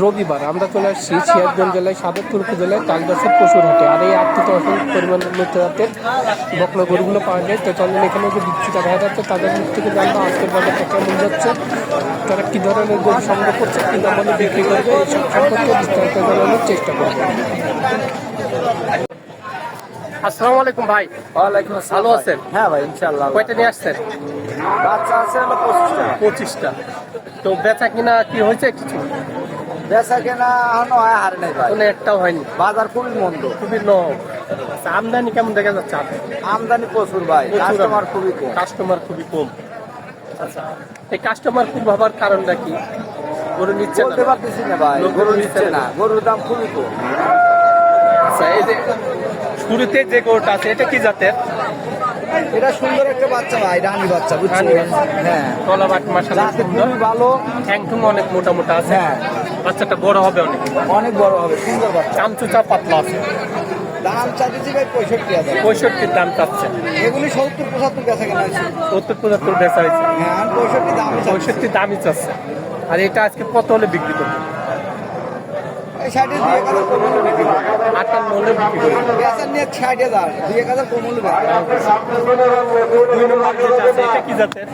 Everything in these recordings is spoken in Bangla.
রবিবার আমরা চলে আসছি সিরাজগঞ্জ জেলায় সাদরপুর উপজেলায় তালগাছের পশুর হাটে আর এই আটটিতে অসংখ্য পরিমাণ জাতের বকলা গরুগুলো পাওয়া যায়। তো চলেন এখানে যে বিক্রিটা দেখা যাচ্ছে তাদের মুখ থেকে জানব আজকের বাজারটা কেমন যাচ্ছে তারা কী ধরনের গরু সংগ্রহ করছে কী দামে বিক্রি করবে এইসব সম্পর্কে বিস্তারিত জানানোর চেষ্টা করবে। আসসালামু আলাইকুম ভাই। ওয়ালাইকুম ভালো আছেন? হ্যাঁ ভাই ইনশাআল্লাহ কয়টা নিয়ে আসছেন? বাচ্চা আছে হলো পঁচিশটা। পঁচিশটা। তো বেচা কিনা কি হয়েছে কিছু? বেচা কেনা এখনও হয় হারে নাই ভাই। কোনো একটাও হয়নি। বাজার খুবই মন্দ। খুবই ন আচ্ছা, আমদানি কেমন দেখা যাচ্ছে আমদানি প্রচুর ভাই কাস্টমার খুবই কম। কাস্টমার খুবই কম। আচ্ছা এই কাস্টমার খুব হবার কারণটা কি? গরু নিচ্ছে বলতে পারতেছি না ভাই গরু নিচ্ছে না। গরুর দাম খুবই কম। আচ্ছা এই যে শুরুতে যে গরুটা আছে এটা কি জাতের? এটা সুন্দর একটা বাচ্চা ভাই রানী বাচ্চা বুঝছেন? হ্যাঁ। তলা বাট মাসাল্লাহ খুবই ভালো। ঠ্যাং ঠুং অনেক মোটা মোটা আছে। হ্যাঁ। বাচ্চাটা বড় হবে অনেক। অনেক বড় হবে সুন্দর বাচ্চা। চামচুচা পাতলা আছে। দাম চাচ্ছি ভাই পঁয়ষট্টি হাজার। পঁয়ষট্টির দাম চাচ্ছে। এগুলি সত্তর পঁচাত্তর বেচা কেনা হয়েছে। সত্তর পঁচাত্তর বেচা হয়েছে। হ্যাঁ আর পঁয়ষট্টি দাম পঁয়ষট্টি দামই চাচ্ছে। আর এটা আজকে কত হলে বিক্রি করবে? ষাটে দুই এক হাজার কম হলে বিক্রি করব। আটান্ন হলে বিক্রি করবে বেচার নিয়ে ষাট হাজার দুই এক হাজার কম হলে বিক্রি করব। দুই নম্বর যেটা আছে এটা কি জাতের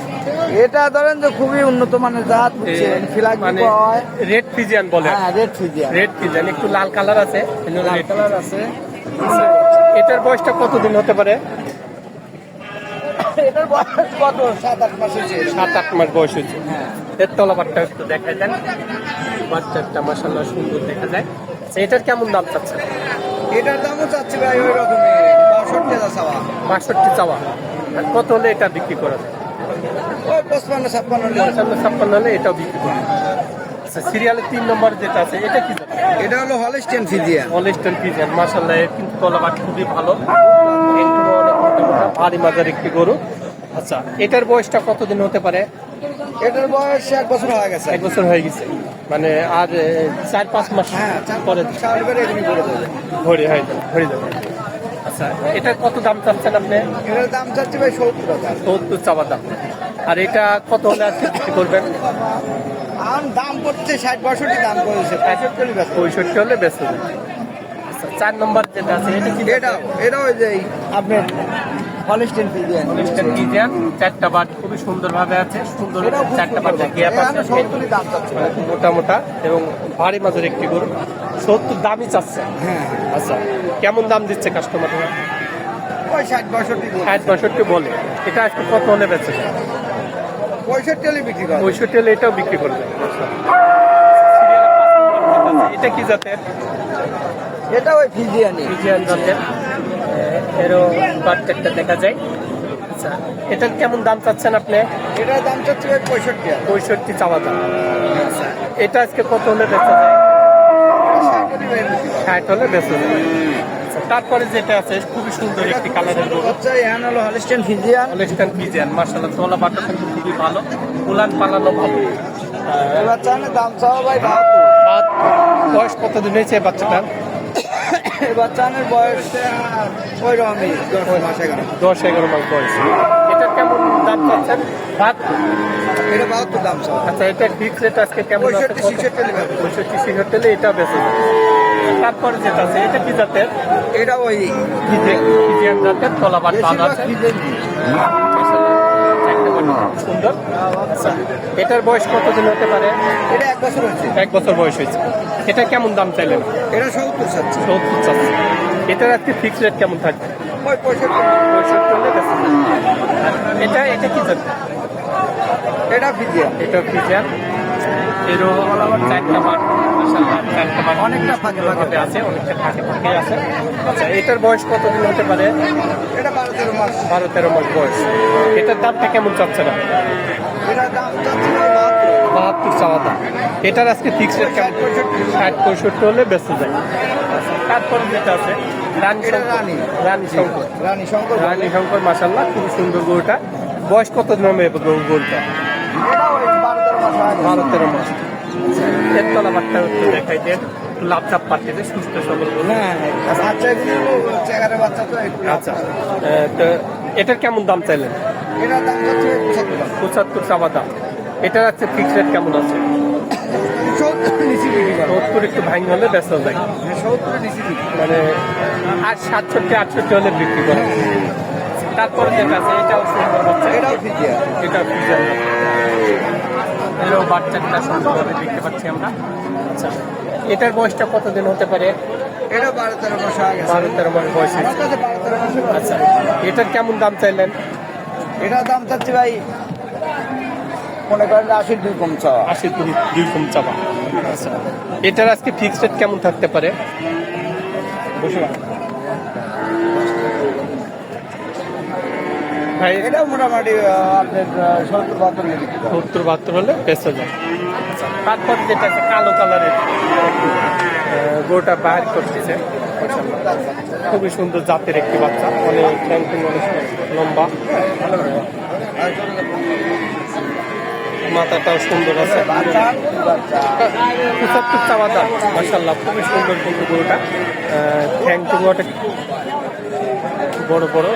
এটা ধরেন যে খুবই উন্নত মানের জাত বুঝছেন? ফিলাক মানে রেড পিজিয়ান বলে। হ্যাঁ রেড ফিজিয়া রেড পিজিয়ান একটু লাল কালার আছে। লাল কালার আছে। এটার বয়সটা কতদিন হতে পারে? এটার বয়স কত? সাত আট মাস হয়েছে। সাত আট মাস বয়স হয়েছে। হ্যাঁ এর তলাবারটা একটু দেখাই দেন বাচ্চাটা মাসাল্লাহ সুন্দর দেখা যায়। আচ্ছা, এটার কেমন দাম চাচ্ছে এটার দামও চাচ্ছি ভাই ওই রকমই। বাষট্টি চাওয়া। বাষট্টি চাওয়া। কত হলে এটা বিক্রি করা যায়? ওই পঁচপান্ন ছাপ্পান্ন হলে। পঞ্চান্ন ছাপ্পান্ন হলে এটাও বিক্রি করা আচ্ছা সিরিয়ালের তিন নম্বর যেটা আছে এটা কি এটা হলো হলিস্টেন ফিজিয়া অলেস্টন পিজিয়ান মাসাল্লাহ কিন্তু তলাবাট খুবই ভালো। ভারী মাজার একটি গরু। আচ্ছা। এটার বয়সটা কতদিন হতে পারে? এটার বয়স এক বছর হয়ে গেছে। এক বছর হয়ে গেছে। মানে আর চার পাঁচ মাস হ্যাঁ চার পরে ভরে হয়ে যাবে ভরে যাবে। আচ্ছা এটার কত দাম চাচ্ছেন আপনি? এটার দাম চাচ্ছি ভাই সত্তর সত্তর চাওয়া দাম। আর এটা কত হলে আজকে বিক্রি করবেন? আম দাম পড়ছে ষাট বাষট্টি দাম করেছে পঁয়ষট্টি হলে পঁয়ষট্টি হলে যাবে আচ্ছা চার নম্বর যেটা আছে এটা কি এটাও এটা ওই যে আপনার হলিস্টেন ফিজিয়ান অলিস্টার কিজিয়ান চারটা বাট খুবই সুন্দরভাবে আছে সুন্দর চারটা সুন্দর বাটে গ্যাপ আছে। মোটা মোটা এবং ভারী মাঝের একটি গরু। সত্তর দামই চাচ্ছে। হ্যাঁ। আচ্ছা কেমন দাম দিচ্ছে কাস্টমাররা ওই ষাট বাষট্টি বলে। এটা আজকে কত হলে বেচে? পঁয়ষট্টি হলে বিক্রি করে। পঁয়ষট্টি হলে এটাও বিক্রি করবে। এটা কি জাতের? এটা ওই ফিজিয়ানি ফিজিয়ান জাতের। এরও বাচ্চাটা দেখা যায়। আচ্ছা এটার কেমন দাম চাচ্ছেন আপনি? এটার দাম চাচ্ছে পঁয়ষট্টি পঁয়ষট্টি চাওয়া দাম। আচ্ছা। এটা আজকে কত হলে বেচা যায়? ষাট হলে বেচা যাবে আচ্ছা, তারপরে যেটা আছে খুবই সুন্দর একটি কালারের গরু এখানে হলো হলিস্টেন ফিজিয়ান অলেস্টান পিজিয়ান মার্শাল্লাহ তোলা বাটা কিন্তু খুবই ভালো। উলান পালানো ভালো এবার চানে দাম চাওয়া ভাই বাহাত্তর। বয়স কতদিন হয়েছে বাচ্চাটার? এবার চানের বয়স ওই রকমই। দশ মাস এগারো দশ এগারো মাস বয়স। এটা কেমন দাম পাচ্ছেন ভাত? এটা বাহাত্তর দাম চাওয়া আচ্ছা এটা ফিক্স রেট আজকে কেমন পঁয়ষট্টি ছিষট্টি। পঁয়ষট্টি ছিষট্টি এটা যাবে। তারপরে যেটা আছে এটা কি জাতের? এটা ওই জাতের আছে। সুন্দর। আচ্ছা এটার বয়স কতদিন হতে পারে? এটা এক বছর হয়েছে। এক বছর বয়স হয়েছে। এটা কেমন দাম চাইলেন? এটা সত্তর চাচ্ছে। সত্তর চাচ্ছে। এটার আজকে ফিক্স রেট কেমন থাকবে। এটা এটা কি এটা ফিজিয়ান এটা ফিজিয়া মাঠ মাশাআল্লাহ, চারটা মাঠ অনেকটা ফাঁকে ফাঁকে। ফাঁকে আছে অনেকটা ফাঁকে ফাঁকে আছে। আচ্ছা এটার বয়স কতদিন হতে পারে? এটা বারো তেরো মাস। বারো তেরো মাস বয়স। এটার দামটা কেমন চাচ্ছে না? বাহাত্তর। বাহাত্তর চাওয়া দাম। এটার আজকে ফিক্স রেট কেমন? ষাট পঁয়ষট্টি। হলে বেঁচে যায় তারপরে যেটা আছে রানী রানী। রানী শঙ্কর। রানী শঙ্কর রানী শঙ্কর মাসাল্লাহ খুব সুন্দর গরুটা। বয়স কত গরু- গরুটা? বারো তেরো মাস। হয় বারো তেরো মাস এর তলা দেখাই দেন লাভ চাপ পাঠিয়ে সুস্থ সবল হ্যাঁ বাচ্চা এগুলো চেকারের বাচ্চা তো আচ্ছা তো এটার কেমন দাম চাইলেন? পঁচাত্তর চাওয়া দাম। এটার আছে ফিক্স রেট কেমন আছে? সত্তর একটু ভাঙ হলে বেচা যায় মানে আর সাতষট্টি আটষট্টি হলে বিক্রি করে। তারপরে যেটা আছে এটাও সুন্দর এটাও ফিজিয়া এটা ফিজার এটাও বাচ্চাটা সুন্দরভাবে দেখতে পাচ্ছি আমরা। আচ্ছা এটার বয়সটা কতদিন হতে পারে? এটাও বারো তেরো মাস আগে বারো তেরো মাস বয়স আচ্ছা এটার কেমন দাম চাইলেন? এটার দাম চাচ্ছি ভাই মনে করেন আশির দুই কম চাওয়া। আশি দুই দুই কম চাপা আচ্ছা এটার আজকে ফিক্সড রেট কেমন থাকতে পারে? বসে ভাই এটাও মোটামুটি আপনার সত্তর বাহাত্তর সত্তর বাহাত্তর হলে বেঁচে যায় আচ্ছা, তারপর যেটা আছে কালো কালারের গোটা বাইর করতেছে। খুবই সুন্দর জাতের একটি বাচ্চা অনেক র্যাঙ্কিং অনেক লম্বা। মাথাটাও সুন্দর আছে। পঁচাত্তর চাওয়া দাম মাসাল্লাহ খুবই সুন্দর কিন্তু গরুটা ঠ্যাং টুঙ্গটা বড় বড়।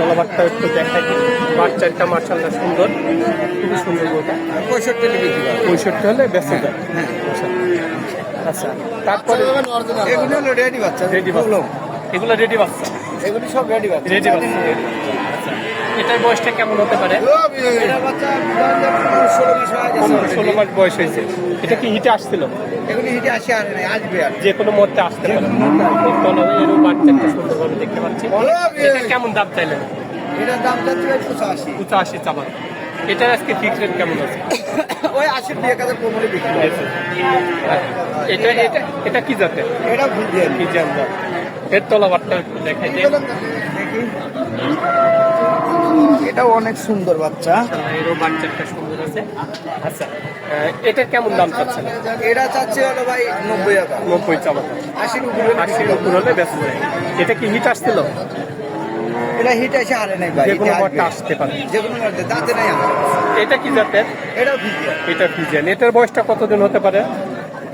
তলাবারটা একটু দেখাই। চারটা মার্শাল্লাহ সুন্দর। খুবই সুন্দর গরুটা। পঁয়ষট্টি হলে বেঁচে যায়। আচ্ছা। আচ্ছা তারপরে এগুলো হলো রেডি বাচ্চা। রেডি বাচ্চা। এগুলো রেডি বাচ্চা। এগুলি সব রেডি বাচ্চা। রেডি বাচ্চা। আচ্ছা। এটার বয়সটা কেমন হতে পারে? বাচ্চা হয়ে পনেরো ষোলো মাস বয়স হয়েছে। এটা কি হিটে আসছিল? এগুলি হিটে আসে আর আসবে আর। যে কোনো মুহূর্তে আসতে পারে। বাচ্চাটা সুন্দরভাবে দেখতে পাচ্ছি। এটা কেমন দাম চাইলেন? এটার দাম চাচ্ছি পঁচাশি। পঁচাশি চাবার এটার আজকে ফিক্স রেট কেমন আছে? ওই আশির দুই এক হাজার কোমরে বিক্রি করে এটা এটা এটা কি জাতের? এটা কি জান এর তলা বাট্টা দেখাই দেখি। এটাও অনেক সুন্দর বাচ্চা। এরও বাচ্চাটা সুন্দর আছে। আচ্ছা এটার কেমন দাম চাচ্ছেন? এটা চাচ্ছে হলো ভাই নব্বই হাজার নব্বই চাবার আশির উপরে আশির উপর হলে ব্যস্ত যায় এটা কি হিট আসছিল? এটা হিট এসে হারে নাই ভাই যে কোনো এটা আসবে। আসতে পারে। যে কোনো মধ্যে দাঁতে নাই এটা কি জাতের? এটাও ভিডিও এটা ফিজিয়ান এটার বয়সটা কতদিন হতে পারে?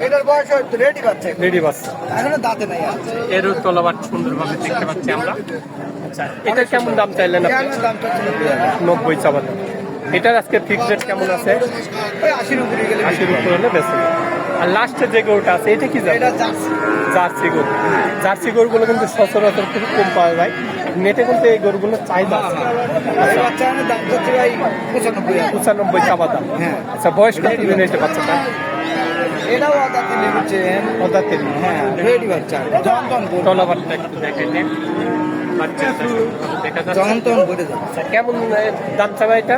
এটার বয়স রেডি বাচ্চা রেডি বাচ্চা। এখনও দাঁতে নাই। আর এরও সুন্দরভাবে দেখতে পাচ্ছি আমরা। আচ্ছা এটা কেমন দাম চাইলেন আপনি? নব্বই চাবার এটার আজকে ফিক্সড রেট কেমন আছে? আশির উপরে গেলে আশির উপর হলে বেশি। আর লাস্টে যে গরুটা আছে এটা কি জার্সি। গরু। জার্সি গরুগুলো কিন্তু সচরাচর খুব কম পাওয়া যায়। নেটে কিন্তু এই গরুগুলোর চাহিদা আছে। ভাই পঁচানব্বই। চাবা দাম হ্যাঁ। আচ্ছা বয়স কত দিন এসে বাচ্চাটা এটাও দাঁতে নিচ্ছেন পদার্থের হ্যাঁ? রেডি বাচ্চা। জন জন করে তলাবারটা একটু দেখে দিন বাচ্চাটা সুন্দরভাবে যাচ্ছে। আচ্ছা, কেমন দাম চাবা এটা?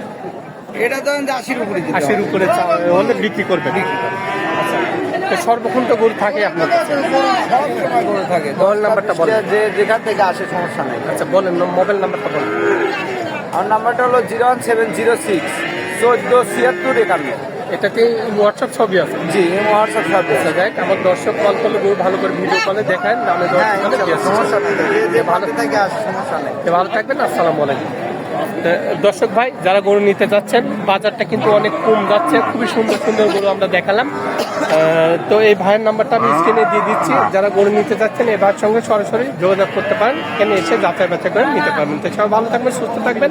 এটা ধরেন যে আশির উপরে আশির উপরে চাওয়া হলে বিক্রি করবে আচ্ছা তো সর্বক্ষণ তো গরু থাকে আপনার থাকে। মোবাইল নাম্বারটা বলেন। যে যেখান থেকে আসে সমস্যা নেই। আচ্ছা বলেন মোবাইল নাম্বারটা বলেন। আমার নাম্বারটা হলো zero one seven zero six চোদ্দ ছিয়াত্তর একান্ন। এটাতে হোয়াটসঅ্যাপ ছবি আছে। জি এই হোয়াটসঅ্যাপ সার্ভিস আচ্ছা যাই আমার দর্শক কল করলে গরু ভালো করে ভিডিও কলে দেখান আসুন। সমস্যা নেই। ভালো থেকে আসে সমস্যা নেই। ভালো থাকবেন আসসালামু আলাইকুম। দর্শক ভাই যারা গরু নিতে যাচ্ছেন বাজারটা কিন্তু অনেক কম যাচ্ছে খুবই সুন্দর সুন্দর গরু আমরা দেখালাম। তো এই ভাইয়ের নাম্বারটা আমি স্ক্রিনে দিয়ে দিচ্ছি। যারা গরু নিতে যাচ্ছেন এই ভাইয়ের সঙ্গে সরাসরি যোগাযোগ করতে পারেন। এখানে এসে যাচাই বাছাই করে নিতে পারবেন। তো সবাই ভালো থাকবেন সুস্থ থাকবেন।